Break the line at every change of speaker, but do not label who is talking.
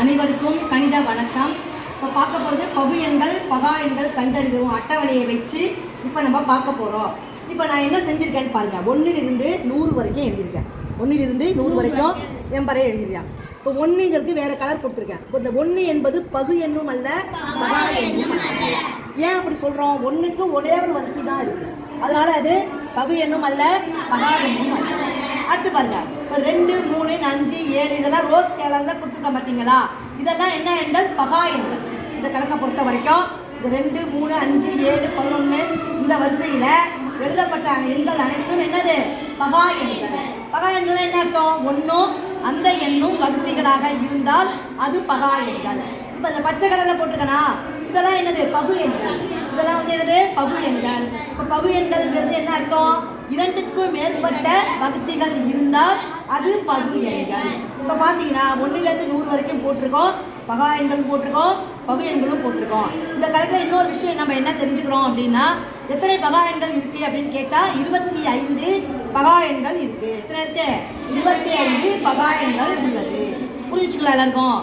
அனைவருக்கும் கணித வணக்கம். இப்போ பார்க்க போகிறது பகு எண்கள் பகா எண்கள் கண்டறிதவும் அட்டவணையை வச்சு இப்போ நம்ம பார்க்க போகிறோம் இப்போ நான் என்ன செஞ்சுருக்கேன்னு பாருங்கள் ஒன்றிலிருந்து நூறு வரைக்கும் எழுதியிருக்கேன். ஒன்றிலிருந்து நூறு வரைக்கும் எம்பரை எழுதியிருக்கேன். இப்போ ஒன்றுங்கிறது வேற கலர் கொடுத்துருக்கேன். இப்போ இந்த ஒன்று என்பது பகு எண்ணும் அல்ல பகா எண்ணும் ஏன் அப்படி சொல்கிறோம் ஒன்றுக்கு ஒரே ஒரு வசதி தான் இருக்குது அதனால அது பகு எண்ணும் அல்ல பகா எண்ணும் அல்ல. அடுத்து பாருங்க. இப்போ ரெண்டு மூணு அஞ்சு ஏழு இதெல்லாம் ரோஸ் கேலரில் கொடுத்துருக்க பார்த்தீங்களா இதெல்லாம் என்ன எண்கள்? பகா எண்கள். இந்த கணக்கை பொறுத்த வரைக்கும் இந்த ரெண்டு மூணு அஞ்சு ஏழு பதினொன்று இந்த வரிசையில் எழுதப்பட்ட எண்கள் அனைத்தும் என்னது? பகா எண்கள். பகா எண்கள் என்ன அர்த்தம்? ஒன்றும் அந்த எண்ணும் வகுதிகளாக இருந்தால் அது பகா எண்கள். இப்போ இந்த பச்சை கலரில் போட்டிருக்கனா? இதெல்லாம் என்னது? பகு எண்கள் இதெல்லாம் வந்து என்னது? பகு எண்கள் இப்போ பகு எண்கள்ங்கிறது என்ன அர்த்தம்? இரண்டுக்கும் மேற்பட்ட வகுத்திகள் இருந்தால் அது பகு எண்கள் இப்போ பார்த்தீங்கன்னா ஒன்றிலேருந்து நூறு வரைக்கும் போட்டிருக்கோம். பகா எண்களும் போட்டிருக்கோம். பகு எண்களும் போட்டிருக்கோம். இந்த கணக்கில் இன்னொரு விஷயம் நம்ம என்ன தெரிஞ்சுக்கிறோம் அப்படின்னா எத்தனை பகா எண்கள் இருக்கு அப்படின்னு கேட்டால் இருபத்தி ஐந்து பகா எண்கள் இருக்கு. எத்தனை இருக்கு? இருபத்தி ஐந்து பகா எண்கள் உள்ளது. புரிஞ்சுக்கலாம் எல்லாருக்கும்?